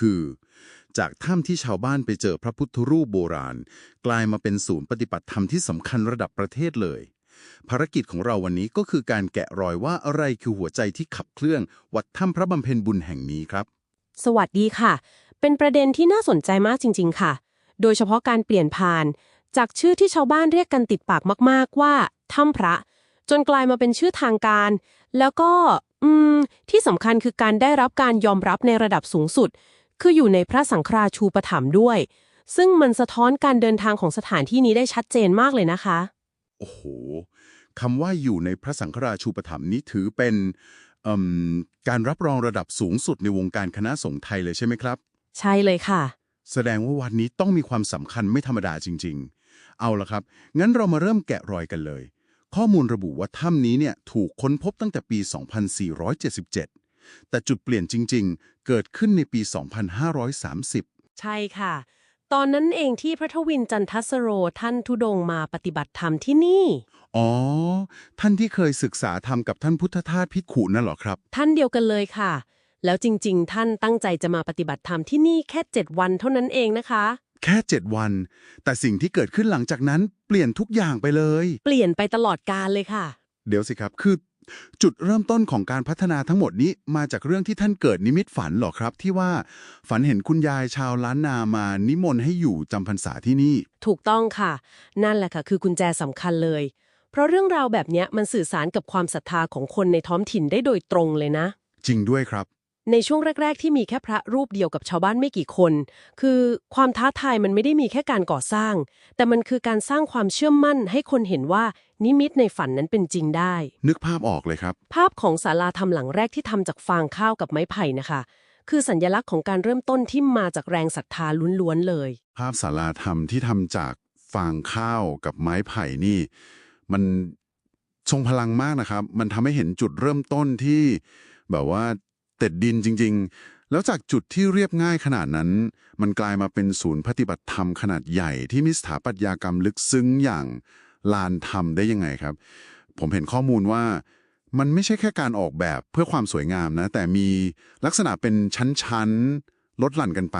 คือ จากถ้ำที่ชาวบ้านไปเจอพระพุทธรูปโบราณ กลายมาเป็นศูนย์ปฏิบัติธรรมที่สำคัญระดับประเทศเลย ภารกิจของเราวันนี้ก็คือการแกะรอยว่าอะไรคือหัวใจที่ขับเคลื่อน วัดถ้ำพระบำเพ็ญบุญแห่งนี้ครับ สวัสดีค่ะ เป็นประเด็นที่น่าสนใจมากจริง ๆ ค่ะ โดยเฉพาะการเปลี่ยนผ่าน จากชื่อที่ชาวบ้านเรียกกันติดปากมาก ๆ ว่าถ้ำพระ จนกลายมาเป็นชื่อทางการ แล้วก็อืม ที่สำคัญคือการได้รับการยอมรับในระดับสูงสุด คืออยู่ในพระสังฆราชูปถัมภ์ด้วย ซึ่งมันสะท้อนการเดินทางของสถานที่นี้ได้ชัดเจนมากเลยนะคะ โอ้โหคำว่าอยู่ในพระสังฆราชูปถัมภ์นี้ถือเป็นเอิ่มการรับรองระดับสูงสุดในวงการคณะสงฆ์ไทยเลยใช่ไหมครับ ใช่เลยค่ะ แสดงว่าวัดนี้ต้องมีความสำคัญไม่ธรรมดาจริง ๆ เอาละครับ งั้นเรามาเริ่มแกะรอยกันเลย ข้อมูลระบุว่าถ้ำนี้เนี่ยถูกค้นพบตั้งแต่ปี 2477 แต่จุดเปลี่ยนจริง ๆ เกิดขึ้นในปี 2530 ใช่ค่ะ ตอนนั้นเองที่พระทวินจันทสโรท่านทุดงค์มาปฏิบัติธรรมที่นี่ อ๋อ ท่านที่เคยศึกษาธรรมกับท่านพุทธทาสพิกขุนั่นเหรอครับ ท่านเดียวกันเลยค่ะ แล้วจริง ๆ ท่านตั้งใจจะมาปฏิบัติธรรมที่นี่แค่7วันเท่านั้นเองนะคะแค่ 7 วัน แต่สิ่งที่เกิดขึ้นหลังจากนั้นเปลี่ยนทุกอย่างไปเลย เปลี่ยนไปตลอดกาลเลยค่ะ เดี๋ยวสิครับ คือ จุดเริ่มต้นของการพัฒนาทั้งหมดนี้มาจากเรื่องที่ท่านเกิดนิมิตฝันเหรอครับ ที่ว่าฝันเห็นคุณยายชาวล้านนามานิมนต์ให้อยู่จำพรรษาที่นี่ ถูกต้องค่ะ นั่นแหละค่ะ คือกุญแจสำคัญเลย เพราะเรื่องราวแบบเนี้ยมันสื่อสารกับความศรัทธาของคนในท้องถิ่นได้โดยตรงเลยนะ จริงด้วยครับ ในช่วงแรก ๆ ที่มีแค่พระรูปเดียวกับชาวบ้านไม่กี่คน คือความท้าทายมันไม่ได้มีแค่การก่อสร้าง แต่มันคือการสร้างความเชื่อมมั่นให้คนเห็นว่านิมิตในฝันนั้นเป็นจริงได้ นึกภาพออกเลยครับ ภาพของศาลาธรรมหลังแรกที่ทำจากฟางข้าวกับไม้ไผ่นะคะ คือสัญลักษณ์ของการเริ่มต้นที่มาจากแรงศรัทธาล้วนๆเลย ภาพศาลาธรรมที่ทำจากฟางข้าวกับไม้ไผ่นี่ มันทรงพลังมากนะครับ มันทำให้เห็นจุดเริ่มต้นที่แบบว่าเต็ดดินจริง ๆ แล้วจากจุดที่เรียบง่ายขนาดนั้น มันกลายมาเป็นศูนย์ปฏิบัติธรรมขนาดใหญ่ที่มีสถาปัตยกรรมลึกซึ้งอย่างลานธรรมได้ยังไงครับ ผมเห็นข้อมูลว่ามันไม่ใช่แค่การออกแบบเพื่อความสวยงามนะ แต่มีลักษณะเป็นชั้นๆ ลดหลั่นกันไป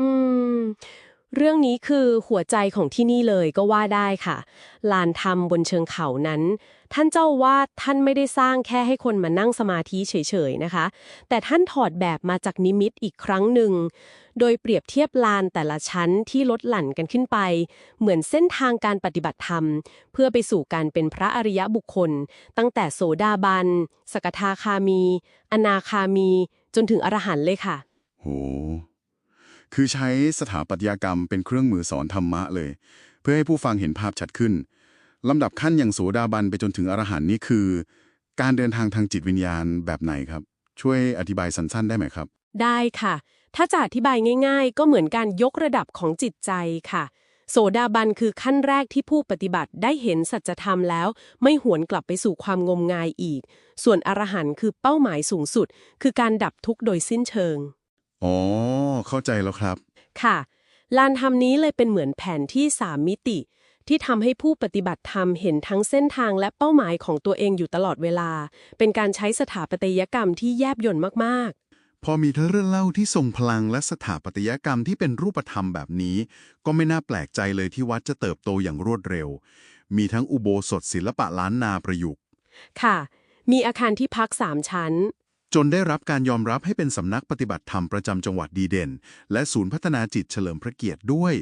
อืม เรื่องนี้คือหัวใจของที่นี่เลยก็ว่าได้ค่ะ ลานธรรมบนเชิงเขานั้น ท่านเจ้าวาดท่านไม่ได้สร้างแค่ให้คนมานั่งสมาธิเฉยๆนะคะ แต่ท่านถอดแบบมาจากนิมิตอีกครั้งหนึ่ง โดยเปรียบเทียบลานแต่ละชั้นที่ลดหลั่นกันขึ้นไป เหมือนเส้นทางการปฏิบัติธรรม เพื่อไปสู่การเป็นพระอริยบุคคล ตั้งแต่โสดาบัน สกทาคามี อนาคามี จนถึงอรหันต์เลยค่ะโห คือใช้สถาปัตยกรรมเป็นเครื่องมือสอนธรรมะเลย เพื่อให้ผู้ฟังเห็นภาพชัดขึ้นลำดับขั้นอย่างโสดาบันไปจนถึงอรหันต์นี่คือ การเดินทางทางจิตวิญญาณแบบไหนครับ ช่วยอธิบายสั้นๆ ได้ไหมครับ ได้ค่ะ ถ้าจะอธิบายง่าย ๆ ก็เหมือนการยกระดับของจิตใจค่ะ โสดาบันคือขั้นแรกที่ผู้ปฏิบัติได้เห็นสัจธรรมแล้ว ไม่หวนกลับไปสู่ความงมงายอีก ส่วนอรหันต์คือเป้าหมายสูงสุด คือการดับทุกข์โดยสิ้นเชิง อ๋อ เข้าใจแล้วครับ ค่ะ ลานธรรมนี้เลยเป็นเหมือนแผนที่สามมิติ ที่ทำให้ผู้ปฏิบัติธรรมเห็นทั้งเส้นทางและเป้าหมายของตัวเองอยู่ตลอดเวลา เป็นการใช้สถาปัตยกรรมที่แยบยลมากพอมีทั้งเรื่องเล่าที่ทรงพลังและสถาปัตยกรรมที่เป็นรูปธรรมแบบนี้ ก็ไม่น่าแปลกใจเลยที่วัดจะเติบโตอย่างรวดเร็ว มีทั้งอุโบสถศิลปะล้านนาประยุกต์ๆค่ะ มีอาคารที่พักสามชั้น จนได้รับการยอมรับให้เป็นสำนักปฏิบัติธรรมประจำจังหวัดดีเด่น และศูนย์พัฒนาจิตเฉลิมพระเกียรติด้วย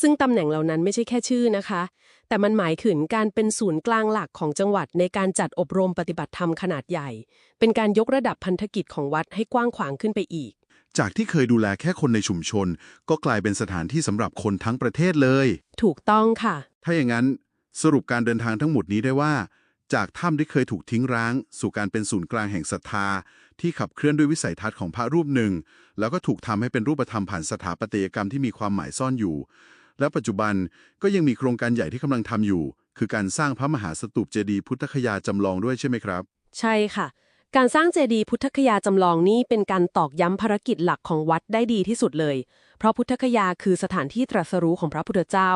ซึ่งตำแหน่งเหล่านั้นไม่ใช่แค่ชื่อนะคะ แต่มันหมายถึงการเป็นศูนย์กลางหลักของจังหวัดในการจัดอบรมปฏิบัติธรรมขนาดใหญ่ เป็นการยกระดับพันธกิจของวัดให้กว้างขวางขึ้นไปอีก จากที่เคยดูแลแค่คนในชุมชน ก็กลายเป็นสถานที่สำหรับคนทั้งประเทศเลย ถูกต้องค่ะ ถ้าอย่างนั้นสรุปการเดินทางทั้งหมดนี้ได้ว่า จากถ้ำที่เคยถูกทิ้งร้าง สู่การเป็นศูนย์กลางแห่งศรัทธา ที่ขับเคลื่อนด้วยวิสัยทัศน์ของพระรูปหนึ่ง แล้วก็ถูกทำให้เป็นรูปธรรมผ่านสถาปัตยกรรมที่มีความหมายซ่อนอยู่ และปัจจุบันก็ยังมีโครงการใหญ่ที่กำลังทำอยู่ คือการสร้างพระมหาสถูปเจดีย์พุทธคยาจำลองด้วยใช่ไหมครับ ใช่ค่ะ การสร้างเจดีย์พุทธคยาจำลองนี้เป็นการตอกย้ำภารกิจหลักของวัดได้ดีที่สุดเลย เพราะพุทธคยาคือสถานที่ตรัสรู้ของพระพุทธเจ้า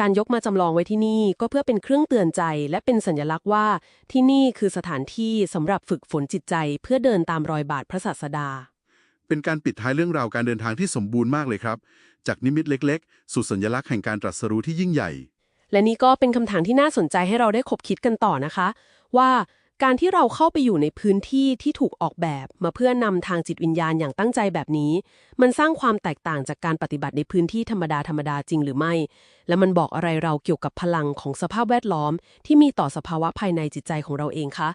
การยกมาจำลองไว้ที่นี่ก็เพื่อเป็นเครื่องเตือนใจ และเป็นสัญลักษณ์ว่า ที่นี่คือสถานที่สำหรับฝึกฝนจิตใจ เพื่อเดินตามรอยบาทพระศาสดา เป็นการปิดท้ายเรื่องราวการเดินทางที่สมบูรณ์มากเลยครับ จากนิมิตเล็ก ๆ สู่สัญลักษณ์แห่งการตรัสรู้ที่ยิ่งใหญ่ และนี่ก็เป็นคำถามที่น่าสนใจให้เราได้คบคิดกันต่อนะคะ ว่า การที่เราเข้าไปอยู่ในพื้นที่ที่ถูกออกแบบมาเพื่อนำทางจิตวิญญาณอย่างตั้งใจแบบนี้ มันสร้างความแตกต่างจากการปฏิบัติในพื้นที่ธรรมดาธรรมดาจริงหรือไม่ และมันบอกอะไรเราเกี่ยวกับพลังของสภาพแวดล้อม ที่มีต่อสภาวะภายในจิตใจของเราเองคะ